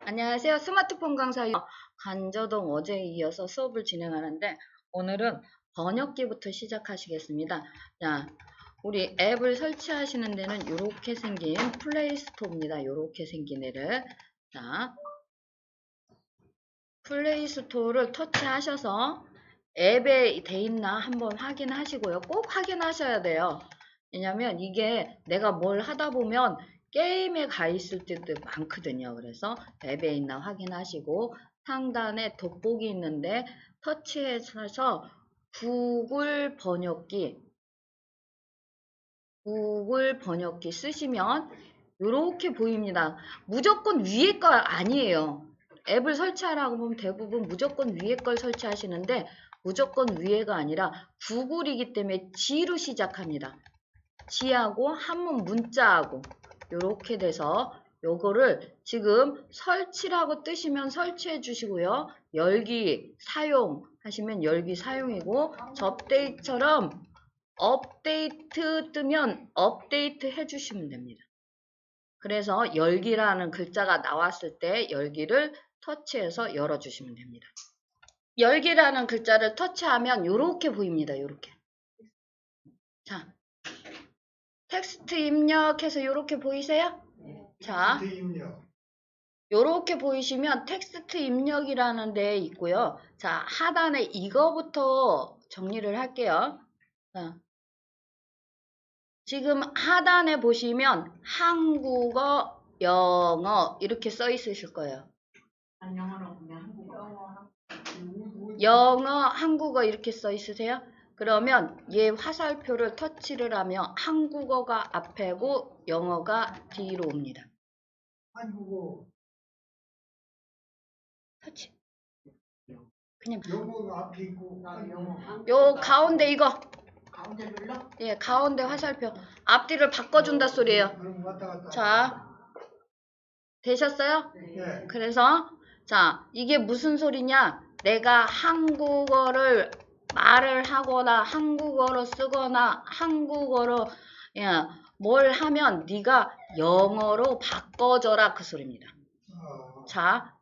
안녕하세요. 스마트폰 강사 간저동 어제에 이어서 수업을 진행하는데 오늘은 번역기부터 시작하시겠습니다. 자, 우리 앱을 설치하시는 데는 이렇게 생긴 플레이스토어입니다. 이렇게 생긴 애를 자, 플레이스토어를 터치하셔서 앱에 돼 있나 한번 확인하시고요. 꼭 확인하셔야 돼요. 왜냐면 이게 내가 뭘 하다 보면 게임에 가 있을 때도 많거든요. 그래서 앱에 있나 확인하시고 상단에 돋보기 있는데 터치해서 구글 번역기 구글 번역기 쓰시면 이렇게 보입니다. 무조건 위에 거 아니에요. 앱을 설치하라고 보면 대부분 무조건 위에 걸 설치하시는데 무조건 위에가 아니라 구글이기 때문에 G로 시작합니다. G하고 한문 문자하고 이렇게 돼서 요거를 지금 설치라고 뜨시면 설치해 주시고요. 열기 사용 하시면 열기 사용이고 접데이처럼 업데이트 뜨면 업데이트 해 주시면 됩니다. 그래서 열기라는 글자가 나왔을 때 열기를 터치해서 열어 주시면 됩니다. 열기라는 글자를 터치하면 이렇게 보입니다. 이렇게. 자, 텍스트 입력해서 이렇게 보이세요? 자, 텍스트 입력. 이렇게 보이시면 텍스트 입력이라는 데 있고요. 자, 하단에 이거부터 정리를 할게요. 자, 지금 하단에 보시면 한국어, 영어 이렇게 써 있으실 거예요. 영어, 한국어 이렇게 써 있으세요? 그러면 얘 화살표를 터치를 하면 한국어가 앞에고 영어가 뒤로 옵니다. 한국어 터치. 그냥 영어가 앞에 있고 나 한국어. 영어. 요 가운데 이거 가운데 눌러? 예 가운데 화살표 앞뒤를 바꿔준다 소리예요. 왔다 갔다. 자 되셨어요? 네. 그래서 자 이게 무슨 소리냐? 내가 한국어를 말을 하거나 한국어로 쓰거나 한국어로 예, 뭘 하면 네가 영어로 바꿔줘라 그 소리입니다. 어, 자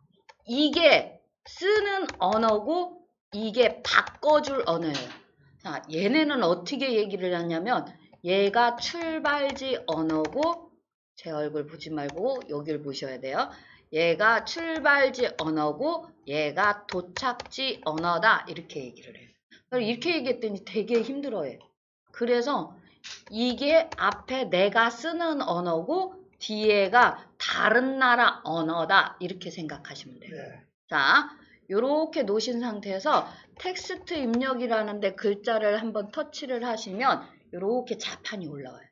이게 쓰는 언어고 이게 바꿔줄 언어예요. 자 얘네는 어떻게 얘기를 하냐면 얘가 출발지 언어고 제 얼굴 보지 말고 여길 보셔야 돼요. 얘가 출발지 언어고 얘가 도착지 언어다 이렇게 얘기를 해요. 이렇게 얘기했더니 되게 힘들어해. 그래서 이게 앞에 내가 쓰는 언어고 뒤에가 다른 나라 언어다 이렇게 생각하시면 돼요. 네. 자, 요렇게 놓으신 상태에서 텍스트 입력이라는데 글자를 한번 터치를 하시면 요렇게 자판이 올라와요.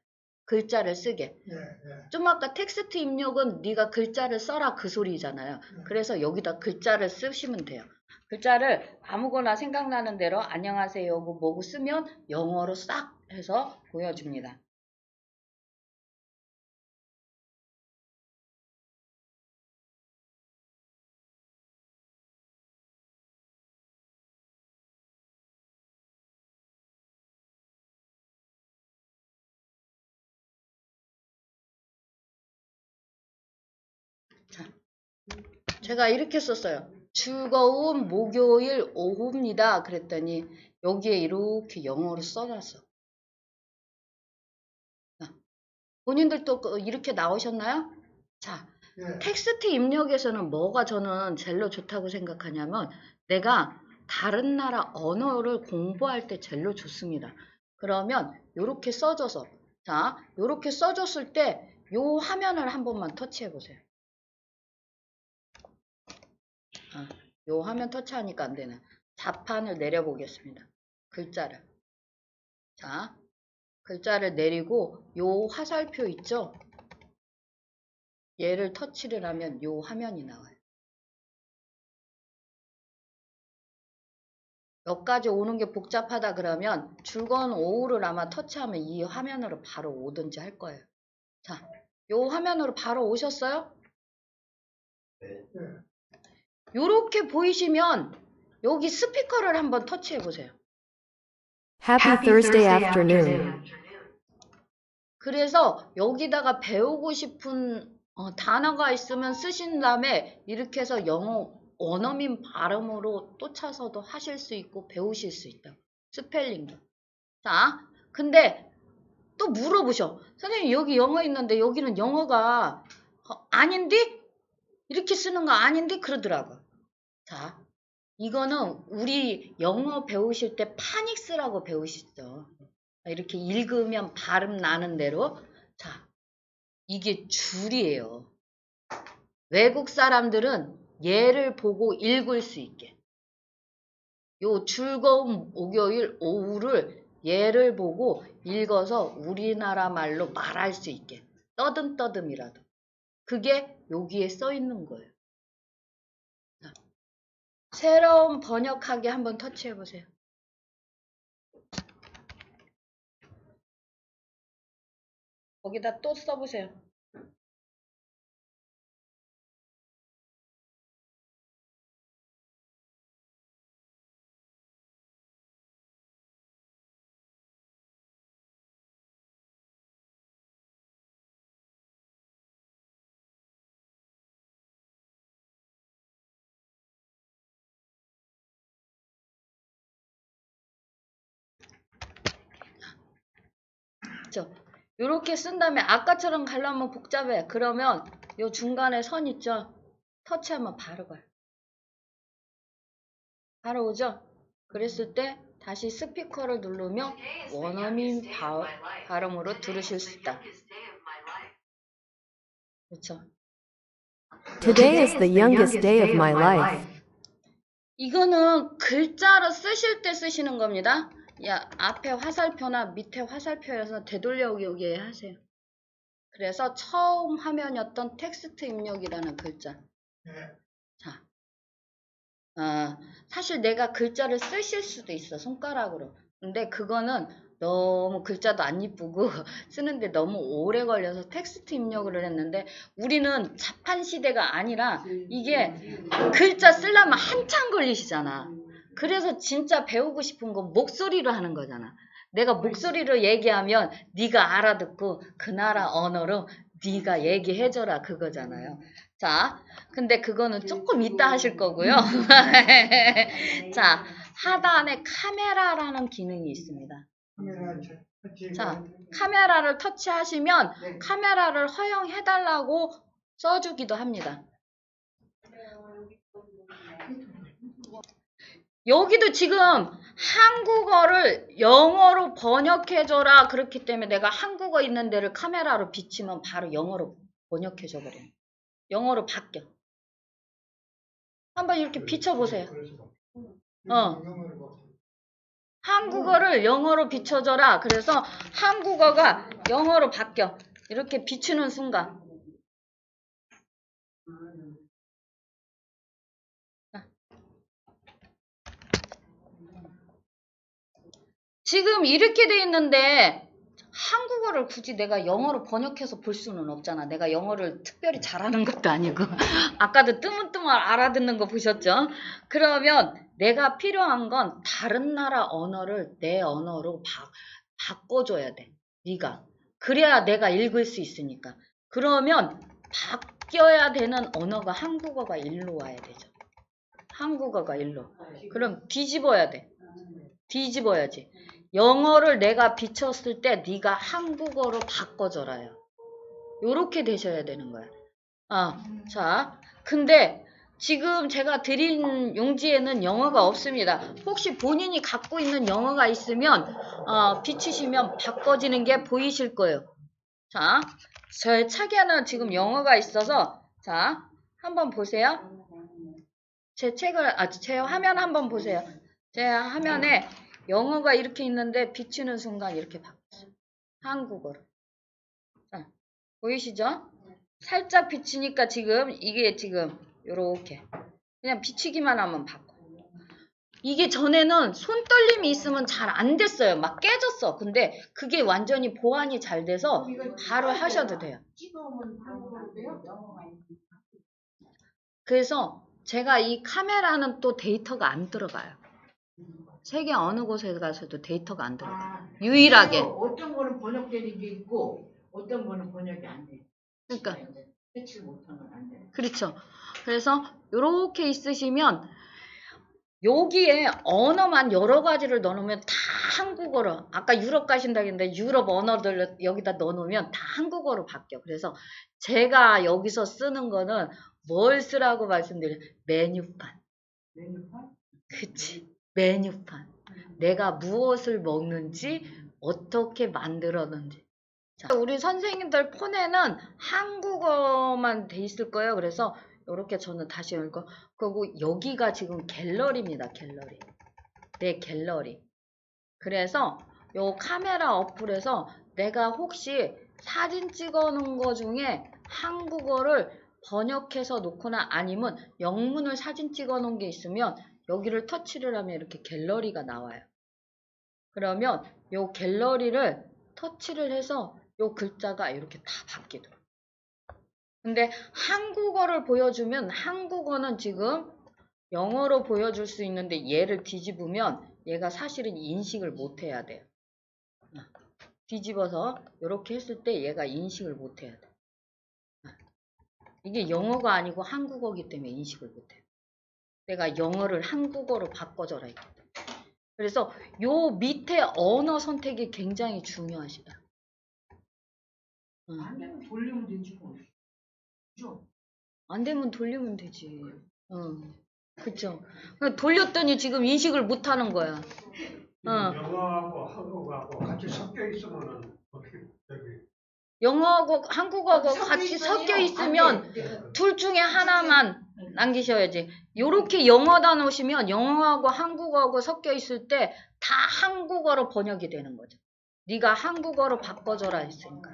글자를 쓰게. 네. 네. 좀 아까 텍스트 입력은 네가 글자를 써라 그 소리잖아요. 그래서 여기다 글자를 쓰시면 돼요. 글자를 아무거나 생각나는 대로 안녕하세요 뭐 뭐고 쓰면 영어로 싹 해서 보여줍니다. 자, 제가 이렇게 썼어요. 즐거운 목요일 오후입니다. 그랬더니 여기에 이렇게 영어로 써놨어. 자, 본인들도 그 이렇게 나오셨나요? 자, 네. 텍스트 입력에서는 뭐가 저는 제일로 좋다고 생각하냐면 내가 다른 나라 언어를 공부할 때 제일로 좋습니다. 그러면 이렇게 써줘서 자, 이렇게 써줬을 때 요 화면을 한 번만 터치해 보세요. 아, 요 화면 터치하니까 안 되네. 자판을 내려보겠습니다. 글자를. 자, 글자를 내리고 요 화살표 있죠? 얘를 터치를 하면 요 화면이 나와요. 여기까지 오는 게 복잡하다 그러면 즐거운 오후를 아마 터치하면 이 화면으로 바로 오든지 할 거예요. 자, 요 화면으로 바로 오셨어요? 네. 요렇게 보이시면 여기 스피커를 한번 터치해 보세요. Happy Thursday afternoon. 그래서 여기다가 배우고 싶은 어, 단어가 있으면 쓰신 다음에 이렇게 해서 영어 원어민 발음으로 또 차서도 하실 수 있고 배우실 수 있다. 스펠링도. 자, 근데 또 물어보셔. 선생님 여기 영어 있는데 여기는 영어가 어, 아닌데? 이렇게 쓰는 거 아닌데? 그러더라고. 자, 이거는 우리 영어 배우실 때 파닉스라고 배우시죠. 이렇게 읽으면 발음 나는 대로. 자, 이게 줄이에요. 외국 사람들은 얘를 보고 읽을 수 있게. 요 즐거운 목요일 오후를 얘를 보고 읽어서 우리나라 말로 말할 수 있게. 떠듬떠듬이라도. 그게 여기에 써 있는 거예요. 자, 새로운 번역하기 한번 터치해 보세요. 거기다 또 써보세요. 그죠? 이렇게 쓴 다음에 아까처럼 가려면 복잡해. 그러면 요 중간에 선 있죠? 터치하면 바로 가요. 바로 오죠? 그랬을 때 다시 스피커를 누르면 원어민 바, 발음 으로 들으실 수 있다. 그렇죠? Today is the youngest day of my life. 이거는 글자로 쓰실 때 쓰시는 겁니다. 야, 앞에 화살표나 밑에 화살표여서 되돌려오게 하세요. 그래서 처음 화면이었던 텍스트 입력이라는 글자. 네. 자, 아, 사실 내가 글자를 쓰실 수도 있어, 손가락으로. 근데 그거는 너무 글자도 안 이쁘고 쓰는데 너무 오래 걸려서 텍스트 입력을 했는데 우리는 자판 시대가 아니라 이게 글자 쓰려면 한참 걸리시잖아. 그래서 진짜 배우고 싶은 건 목소리로 하는 거잖아. 내가 목소리로 얘기하면 네가 알아듣고 그 나라 언어로 네가 얘기해줘라 그거잖아요. 자, 근데 그거는 조금 이따 하실 거고요. 자, 하단에 카메라라는 기능이 있습니다. 자, 카메라를 터치하시면 네. 카메라를 허용해달라고 써주기도 합니다. 여기도 지금 한국어를 영어로 번역해줘라 그렇기 때문에 내가 한국어 있는 데를 카메라로 비치면 바로 영어로 번역해줘 버려요. 영어로 바뀌어. 한번 이렇게 비춰보세요. 어. 한국어를 영어로 비춰줘라. 그래서 한국어가 영어로 바뀌어. 이렇게 비추는 순간. 자. 지금 이렇게 돼 있는데 한국어를 굳이 내가 영어로 번역해서 볼 수는 없잖아. 내가 영어를 특별히 잘하는 것도 아니고. 아까도 뜨문뜨문 알아듣는 거 보셨죠? 그러면 내가 필요한 건 다른 나라 언어를 내 언어로 바, 바꿔줘야 돼. 네가. 그래야 내가 읽을 수 있으니까. 그러면 바뀌어야 되는 언어가 한국어가 일로 와야 되죠. 한국어가 일로. 그럼 뒤집어야 돼. 뒤집어야지. 영어를 내가 비쳤을 때 네가 한국어로 바꿔줘라요. 요렇게 되셔야 되는 거야. 아, 자, 근데 지금 제가 드린 용지에는 영어가 없습니다. 혹시 본인이 갖고 있는 영어가 있으면 어, 비추시면 바꿔지는 게 보이실 거예요. 자, 저의 책에는 지금 영어가 있어서 자, 한번 보세요. 제 책을 아, 제 화면 한번 보세요. 제 화면에 영어가 이렇게 있는데 비추는 순간 이렇게 바뀌었어요. 한국어로. 자, 보이시죠? 살짝 비치니까 지금 이게 지금 요렇게 그냥 비치기만 하면 바꿔. 이게 전에는 손떨림이 있으면 잘 안 됐어요. 막 깨졌어. 근데 그게 완전히 보완이 잘 돼서 바로 하셔도 돼요? 그래서 제가 이 카메라는 또 데이터가 안 들어가요. 세계 어느 곳에 가서도 데이터가 안 들어가요. 아, 유일하게. 어떤 거는 번역되는 게 있고 어떤 거는 번역이 안 돼. 그러니까 배치를 못하면 안 돼. 그렇죠. 그래서 이렇게 있으시면 여기에 언어만 여러 가지를 넣어놓으면 다 한국어로 아까 유럽 가신다 했는데 유럽 언어들 여기다 넣어놓으면 다 한국어로 바뀌어. 그래서 제가 여기서 쓰는 거는 뭘 쓰라고 말씀드려 메뉴판. 메뉴판? 그치. 메뉴판. 내가 무엇을 먹는지 어떻게 만들었는지. 자, 우리 선생님들 폰에는 한국어만 돼 있을 거예요. 그래서 이렇게 저는 다시 읽고 그리고 여기가 지금 갤러리입니다. 갤러리. 내 갤러리. 그래서 요 카메라 어플에서 내가 혹시 사진 찍어 놓은 거 중에 한국어를 번역해서 놓거나 아니면 영문을 사진 찍어 놓은 게 있으면 여기를 터치를 하면 이렇게 갤러리가 나와요. 그러면 요 갤러리를 터치를 해서 요 글자가 이렇게 다 바뀌더라고요. 근데 한국어를 보여주면 한국어는 지금 영어로 보여줄 수 있는데 얘를 뒤집으면 얘가 사실은 인식을 못 해야 돼요. 뒤집어서 이렇게 했을 때 얘가 인식을 못 해야 돼. 이게 영어가 아니고 한국어기 때문에 인식을 못 해요. 내가 영어를 한국어로 바꿔줘라. 그래서 요 밑에 언어 선택이 굉장히 중요하시다. 응. 안 되면 돌리면 되지 뭐. 그죠? 안 되면 돌리면 되지. 응. 그쵸. 그러니까 돌렸더니 지금 인식을 못 하는 거야. 어. 영어하고 한국어하고 같이 섞여 있으면은 어떻게 저기 영어하고 한국어하고 같이 섞여 있으면 안 돼. 둘 중에 하나만 남기셔야지. 요렇게 영어다 놓으시면 영어하고 한국어하고 섞여 있을 때 다 한국어로 번역이 되는 거죠. 네가 한국어로 바꿔줘라 했으니까.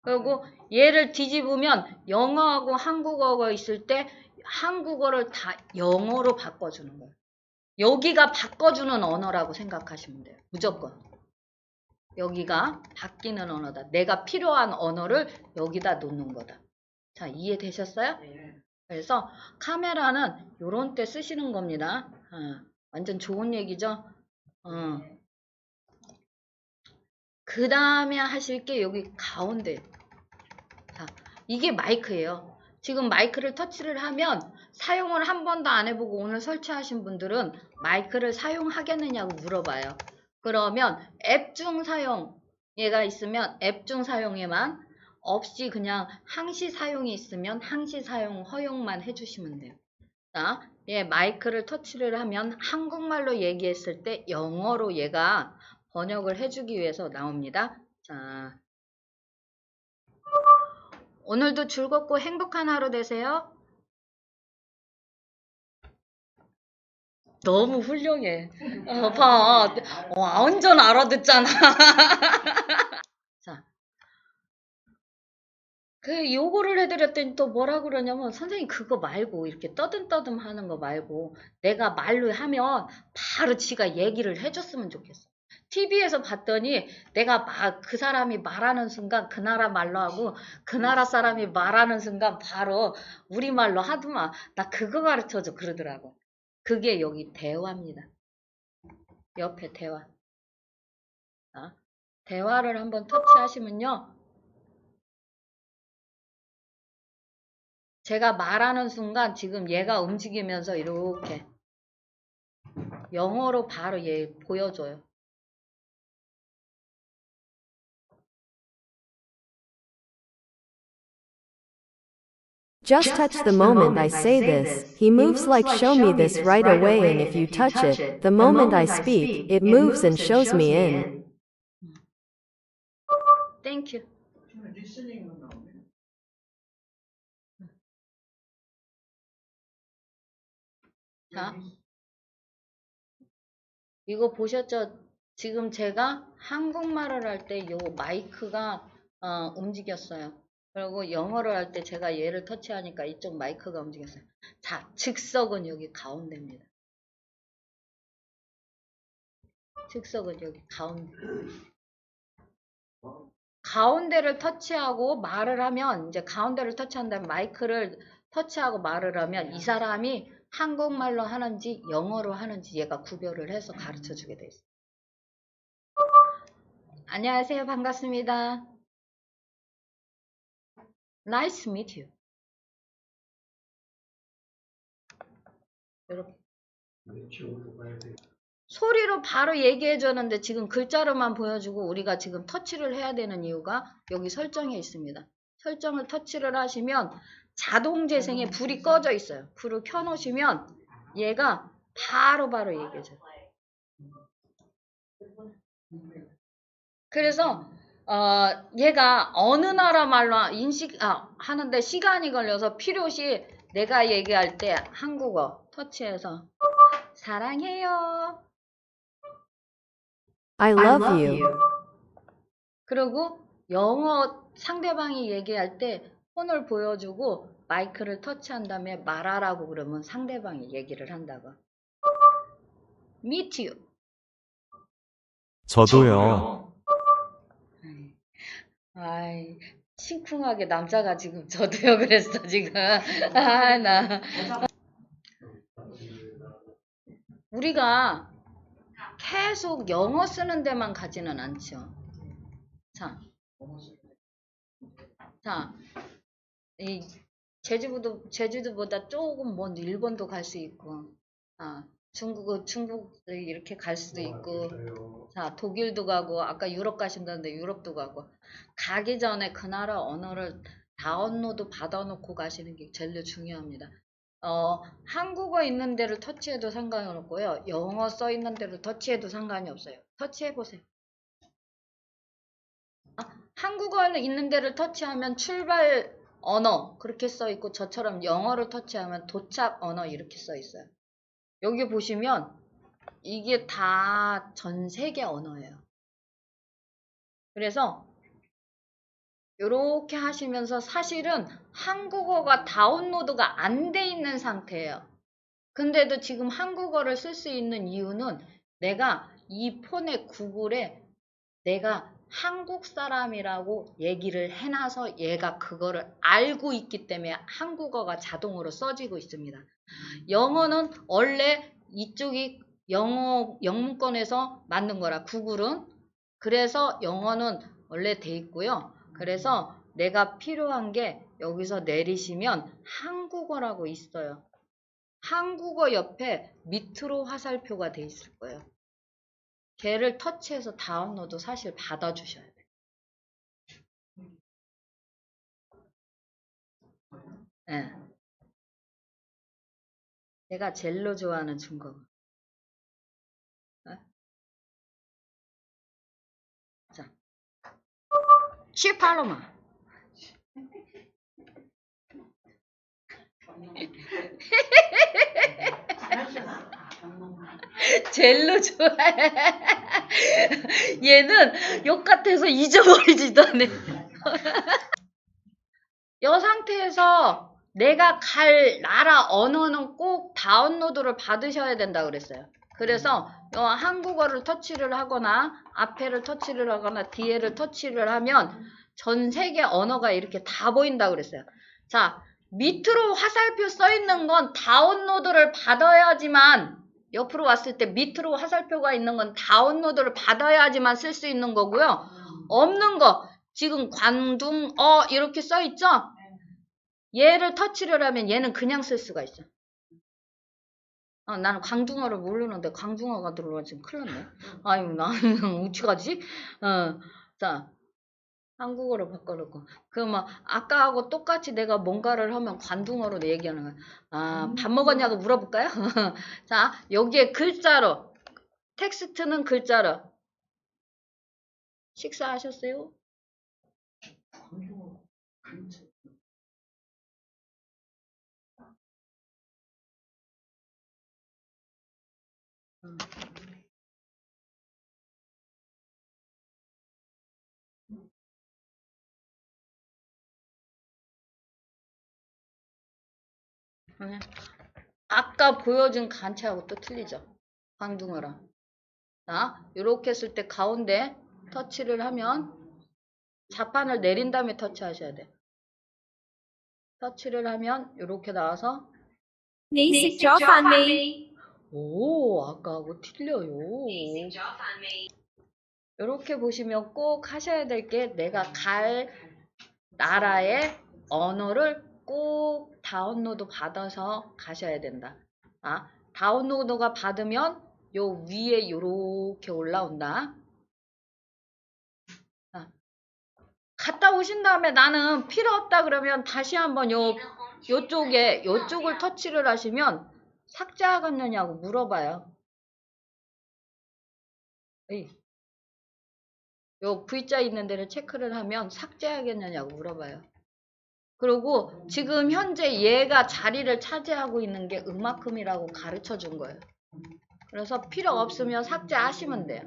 그리고 얘를 뒤집으면 영어하고 한국어가 있을 때 한국어를 다 영어로 바꿔주는 거예요. 여기가 바꿔주는 언어라고 생각하시면 돼요. 무조건. 여기가 바뀌는 언어다. 내가 필요한 언어를 여기다 놓는 거다. 자, 이해되셨어요? 네. 그래서 카메라는 요런 때 쓰시는 겁니다. 어, 완전 좋은 얘기죠? 어. 그 다음에 하실 게 여기 가운데. 자, 이게 마이크예요. 지금 마이크를 터치를 하면 사용을 한 번도 안 해보고 오늘 설치하신 분들은 마이크를 사용하겠느냐고 물어봐요. 그러면 앱 중 사용, 얘가 있으면 앱 중 사용에만 없이 그냥 항시 사용이 있으면 항시 사용 허용만 해주시면 돼요. 자, 얘 마이크를 터치를 하면 한국말로 얘기했을 때 영어로 얘가 번역을 해주기 위해서 나옵니다. 자, 오늘도 즐겁고 행복한 하루 되세요. 너무 훌륭해. 어, 봐. 어, 완전 알아듣잖아. 자. 그 요거를 해드렸더니 또 뭐라 그러냐면 선생님 그거 말고 이렇게 떠듬떠듬 하는 거 말고 내가 말로 하면 바로 지가 얘기를 해줬으면 좋겠어. TV에서 봤더니 내가 막 그 사람이 말하는 순간 그 나라 말로 하고 그 나라 사람이 말하는 순간 바로 우리말로 하더만 나 그거 가르쳐줘 그러더라고. 그게 여기 대화입니다. 옆에 대화. 자, 대화를 한번 터치하시면요. 제가 말하는 순간 지금 얘가 움직이면서 이렇게 영어로 바로 얘 보여줘요. Just touch the moment I say this. He moves like show me this right away and if you touch it, the moment I speak, it moves and shows me in. 땡큐. 자, 이거 보셨죠? 지금 제가 한국말을 할 때 요 마이크가 어, 움직였어요. 그리고 영어를 할 때 제가 얘를 터치하니까 이쪽 마이크가 움직였어요. 자, 즉석은 여기 가운데입니다. 즉석은 여기 가운데. 가운데를 터치하고 말을 하면 이제 가운데를 터치한 다음에 마이크를 터치하고 말을 하면 이 사람이 한국말로 하는지 영어로 하는지 얘가 구별을 해서 가르쳐 주게 돼 있어요. 안녕하세요. 반갑습니다. Nice to meet you. 이렇게. 소리로 바로 얘기해 줬는데 지금 글자로만 보여주고 우리가 지금 터치를 해야 되는 이유가 여기 설정에 있습니다. 설정을 터치를 하시면 자동 재생에 불이 꺼져 있어요. 불을 켜 놓으시면 얘가 바로 바로 얘기해 줘요. 그래서 어, 얘가 어느 나라 말로 인식 아, 하는데 시간이 걸려서 필요시 내가 얘기할 때 한국어 터치해서 사랑해요. I love you. 그리고 영어 상대방이 얘기할 때 폰을 보여주고 마이크를 터치한 다음에 말하라고 그러면 상대방이 얘기를 한다고. Meet you. 저도요. 아이, 심쿵하게 남자가 지금 저도요 그랬어 지금. 아, 나. 우리가 계속 영어 쓰는 데만 가지는 않죠. 자, 자, 이 제주도 제주도보다 조금 먼 일본도 갈 수 있고, 아, 중국어 중국 이렇게 갈 수도 있고, 맞아요. 자, 독일도 가고, 아까 유럽 가신다는데 유럽도 가고, 가기 전에 그 나라 언어를 다운로드 받아놓고 가시는 게 제일 중요합니다. 어, 한국어 있는 데를 터치해도 상관이 없고요. 영어 써 있는 데를 터치해도 상관이 없어요. 터치해 보세요. 아, 한국어 있는 데를 터치하면 출발 언어 그렇게 써 있고 저처럼 영어를 터치하면 도착 언어 이렇게 써 있어요. 여기 보시면 이게 다 전 세계 언어예요. 그래서 이렇게 하시면서 사실은 한국어가 다운로드가 안 돼 있는 상태예요. 근데도 지금 한국어를 쓸 수 있는 이유는 내가 이 폰의 구글에 내가 한국 사람이라고 얘기를 해놔서 얘가 그거를 알고 있기 때문에 한국어가 자동으로 써지고 있습니다. 영어는 원래 이쪽이 영어 영문권에서 만든 거라 구글은 그래서 영어는 원래 돼 있고요. 그래서 내가 필요한 게 여기서 내리시면 한국어라고 있어요. 한국어 옆에 밑으로 화살표가 돼 있을 거예요. 걔를 터치해서 다운로드 사실 받아주셔야 돼요. 예. 내가 젤로 좋아하는 중국어. 어? 자. 쉬팔로마. 젤로 좋아해. 얘는 욕 같아서 잊어버리지도 않네. 이 상태에서 내가 갈 나라 언어는 꼭 다운로드를 받으셔야 된다 그랬어요. 그래서 요 한국어를 터치를 하거나 앞에를 터치를 하거나 뒤에를 터치를 하면 전 세계 언어가 이렇게 다 보인다 그랬어요. 자, 밑으로 화살표 써 있는 건 다운로드를 받아야지만 옆으로 왔을 때 밑으로 화살표가 있는 건 다운로드를 받아야지만 쓸 수 있는 거고요. 없는 거 지금 관둥 어 이렇게 써 있죠? 얘를 터치를 하면 얘는 그냥 쓸 수가 있어. 아, 나는 광둥어를 모르는데 광둥어가 들어와 지금 큰일 났네. 아유, 나는 어찌 가지? 어, 자, 한국어로 바꿔놓고. 그러면 아까하고 똑같이 내가 뭔가를 하면 관둥어로 얘기하는 거야. 아, 밥 먹었냐고 물어볼까요? 자, 여기에 글자로, 텍스트는 글자로. 식사하셨어요? 네. 아까 보여준 간체하고 또 틀리죠. 광둥어랑. 자, 이렇게 했을 때 가운데 터치를 하면 자판을 내린 다음에 터치하셔야 돼. 터치를 하면 이렇게 나와서 오, 아까하고 틀려요. 이렇게 보시면 꼭 하셔야 될 게 내가 갈 나라의 언어를 꼭 다운로드 받아서 가셔야 된다. 아, 다운로드가 받으면 요 위에 요렇게 올라온다. 아, 갔다 오신 다음에 나는 필요 없다 그러면 다시 한번 요 요쪽에 요쪽을 터치를 하시면 삭제하겠느냐고 물어봐요. 이. 요 V자 있는 데를 체크를 하면 삭제하겠느냐고 물어봐요. 그리고 지금 현재 얘가 자리를 차지하고 있는 게 음악금이라고 가르쳐 준 거예요. 그래서 필요 없으면 삭제하시면 돼요.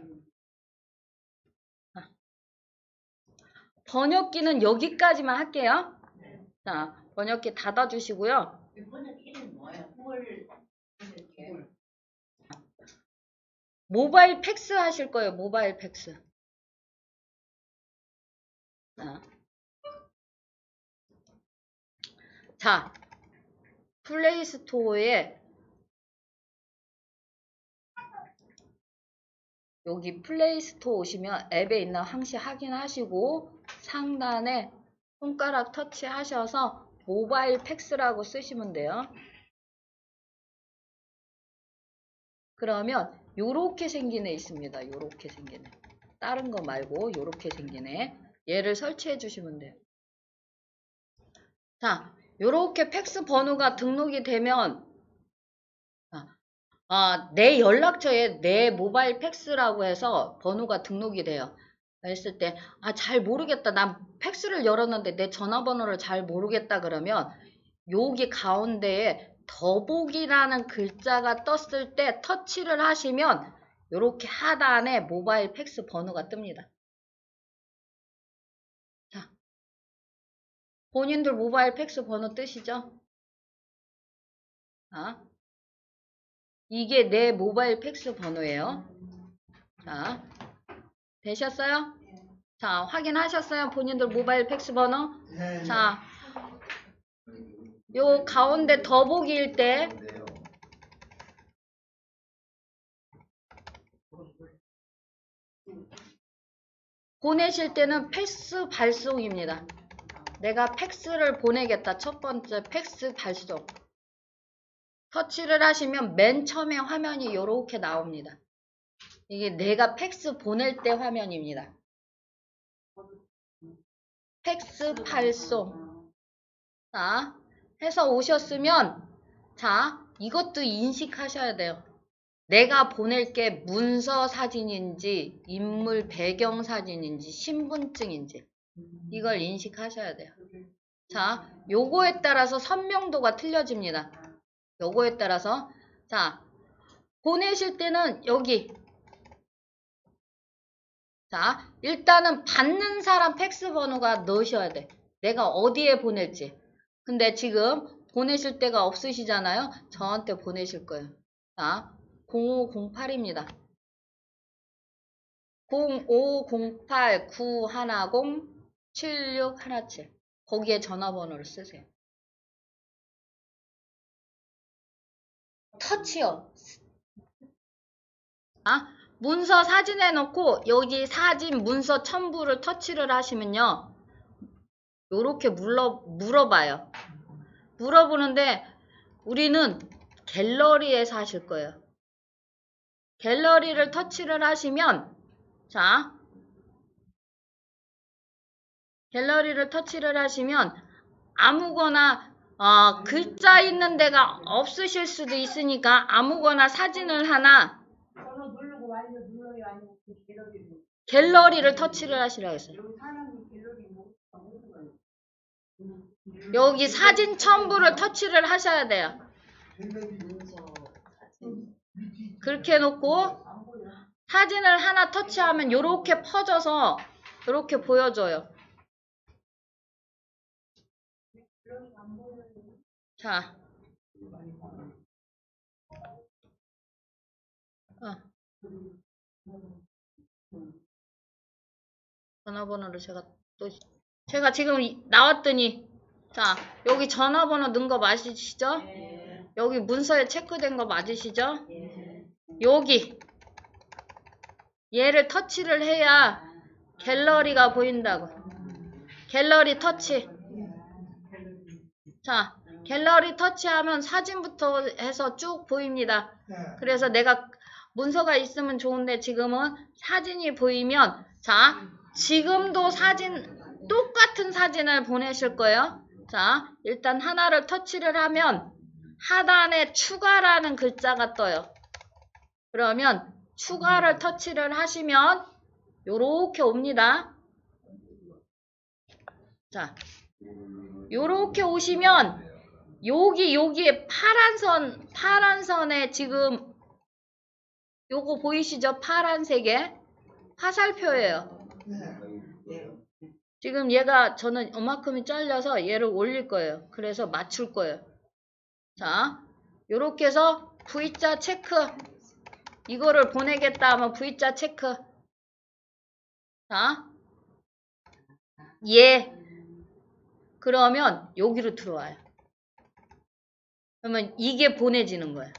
아. 번역기는 여기까지만 할게요. 자, 번역기 닫아주시고요. 번역 뭐예요? 모바일 팩스 하실 거예요. 모바일 팩스. 자, 자 플레이 스토어에 여기 플레이 스토어 오시면 앱에 있나 항시 확인하시고 상단에 손가락 터치하셔서 모바일 팩스라고 쓰시면 돼요. 그러면 요렇게 생긴 애 있습니다. 요렇게 생긴 애. 다른 거 말고 요렇게 생긴 애. 얘를 설치해 주시면 돼요. 자, 요렇게 팩스 번호가 등록이 되면 아, 아, 내 연락처에 내 모바일 팩스라고 해서 번호가 등록이 돼요. 했을 때, 아, 잘 모르겠다. 난 팩스를 열었는데 내 전화번호를 잘 모르겠다 그러면 여기 가운데에 더보기라는 글자가 떴을 때 터치를 하시면 이렇게 하단에 모바일 팩스 번호가 뜹니다. 본인들 모바일 팩스 번호 뜨시죠? 자, 이게 내 모바일 팩스 번호예요. 자, 되셨어요? 자, 확인하셨어요? 본인들 모바일 팩스 번호? 자, 요 가운데 더보기일 때 보내실 때는 팩스 발송입니다. 내가 팩스를 보내겠다. 첫 번째 팩스 발송. 터치를 하시면 맨 처음에 화면이 이렇게 나옵니다. 이게 내가 팩스 보낼 때 화면입니다. 팩스 발송. 자, 해서 오셨으면 자, 이것도 인식하셔야 돼요. 내가 보낼 게 문서 사진인지 인물 배경 사진인지 신분증인지 이걸 인식하셔야 돼요. 자, 요거에 따라서 선명도가 틀려집니다. 요거에 따라서 자, 보내실 때는 여기 자, 일단은 받는 사람 팩스 번호가 넣으셔야 돼. 내가 어디에 보낼지. 근데 지금 보내실 데가 없으시잖아요. 저한테 보내실 거예요. 자, 0508입니다. 0508-910-7617 거기에 전화번호를 쓰세요. 터치요. 아, 문서 사진 해 놓고 여기 사진 문서 첨부를 터치를 하시면요. 요렇게 물어, 물어봐요. 물어보는데 우리는 갤러리에서 하실 거예요. 갤러리를 터치를 하시면 자 갤러리를 터치를 하시면 아무거나 어, 글자 있는 데가 없으실 수도 있으니까 아무거나 사진을 하나 그 갤러리를 터치를 하시라고 했어요. 여기 뭐. 여기 사진 첨부를 터치를 하셔야 돼요. 그렇게 해놓고. 사진을 하나 터치하면 이렇게 퍼져서 이렇게 보여줘요. 자, 어. 전화번호를 제가 또 제가 지금 이- 나왔더니 자 여기 전화번호 넣은 거 맞으시죠? 예. 여기 문서에 체크된 거 맞으시죠? 예. 여기 얘를 터치를 해야 갤러리가 보인다고. 갤러리 터치. 자, 갤러리 터치하면 사진부터 해서 쭉 보입니다. 네. 그래서 내가 문서가 있으면 좋은데 지금은 사진이 보이면 자 지금도 사진 똑같은 사진을 보내실 거예요. 자 일단 하나를 터치를 하면 하단에 추가라는 글자가 떠요. 그러면 추가를 터치를 하시면 요렇게 옵니다. 자 요렇게 오시면 여기 여기에 파란 선 파란 선에 지금 요거 보이시죠? 파란색에 화살표예요. 네. 지금 얘가 저는 이만큼이 잘려서 얘를 올릴 거예요. 그래서 맞출 거예요. 자, 요렇게 해서 V자 체크. 이거를 보내겠다 하면 V자 체크. 자, 예. 그러면 여기로 들어와요. 그러면 이게 보내지는 거예요.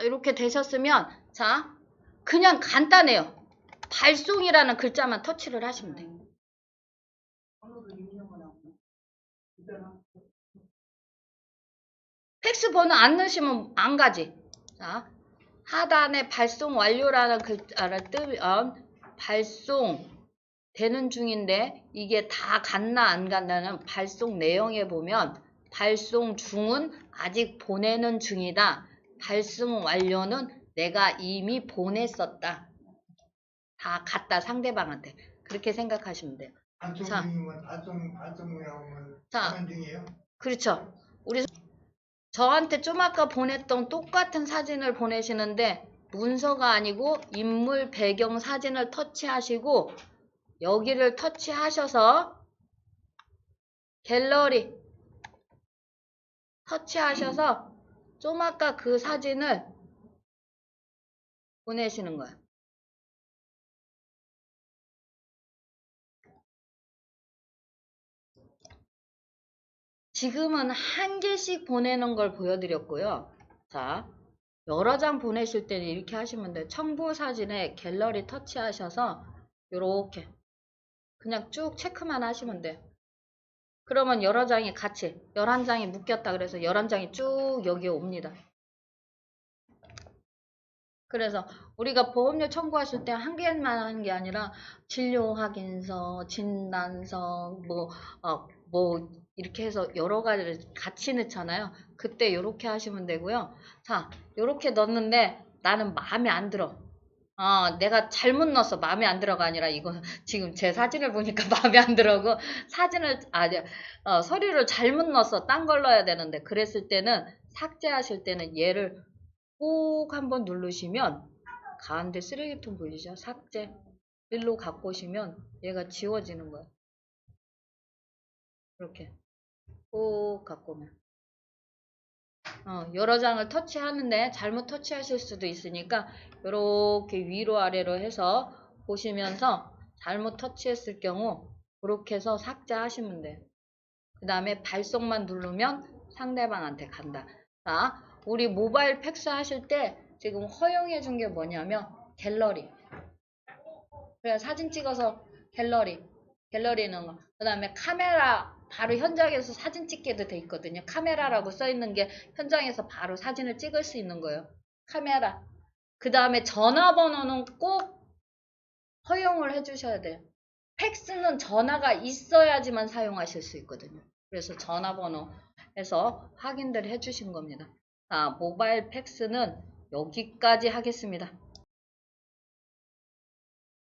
이렇게 되셨으면 자 그냥 간단해요. 발송이라는 글자만 터치를 하시면 돼요. 팩스 번호 안 넣으시면 안 가지. 자 하단에 발송 완료라는 글자를 뜨면 발송 되는 중인데 이게 다 갔나 안 갔나는 발송 내용에 보면 발송 중은 아직 보내는 중이다. 발송 완료는 내가 이미 보냈었다. 다 갔다 상대방한테. 그렇게 생각하시면 돼요. 자. 발송 자. 그렇죠. 우리 저한테 좀 아까 보냈던 똑같은 사진을 보내시는데 문서가 아니고 인물 배경 사진을 터치하시고 여기를 터치하셔서 갤러리 터치하셔서 좀 아까 그 사진을 보내시는 거야. 지금은 한 개씩 보내는 걸 보여드렸고요. 자, 여러 장 보내실 때는 이렇게 하시면 돼요. 첨부 사진에 갤러리 터치하셔서 이렇게 그냥 쭉 체크만 하시면 돼요. 그러면 여러 장이 같이 11장이 묶였다 그래서 11장이 쭉 여기에 옵니다. 그래서 우리가 보험료 청구하실 때 한 개만 하는 게 아니라 진료 확인서, 진단서, 뭐, 어, 뭐, 이렇게 해서 여러 가지를 같이 넣잖아요. 그때 이렇게 하시면 되고요. 자, 이렇게 넣는데 나는 마음에 안 들어. 아, 내가 잘못 넣었어. 마음에 안 들어가 아니라 이거 지금 제 사진을 보니까 마음에 안 들어고 사진을 아, 어, 서류를 잘못 넣었어. 딴걸 넣어야 되는데 그랬을 때는 삭제하실 때는 얘를 꼭 한번 누르시면 가운데 쓰레기통 보이시죠? 삭제. 일로 갖고 오시면 얘가 지워지는 거예요. 이렇게 꼭 갖고 오면. 어, 여러 장을 터치하는데 잘못 터치하실 수도 있으니까 이렇게 위로 아래로 해서 보시면서 잘못 터치했을 경우 그렇게 해서 삭제하시면 돼요. 그 다음에 발송만 누르면 상대방한테 간다. 자, 우리 모바일 팩스 하실 때 지금 허용해 준 게 뭐냐면 갤러리. 그냥 사진 찍어서 갤러리. 갤러리 넣은 거. 그 다음에 카메라 바로 현장에서 사진 찍게도 돼 있거든요. 카메라라고 써 있는 게 현장에서 바로 사진을 찍을 수 있는 거예요. 카메라. 그 다음에 전화번호는 꼭 허용을 해주셔야 돼요. 팩스는 전화가 있어야지만 사용하실 수 있거든요. 그래서 전화번호에서 확인들 해주신 겁니다. 자, 모바일 팩스는 여기까지 하겠습니다.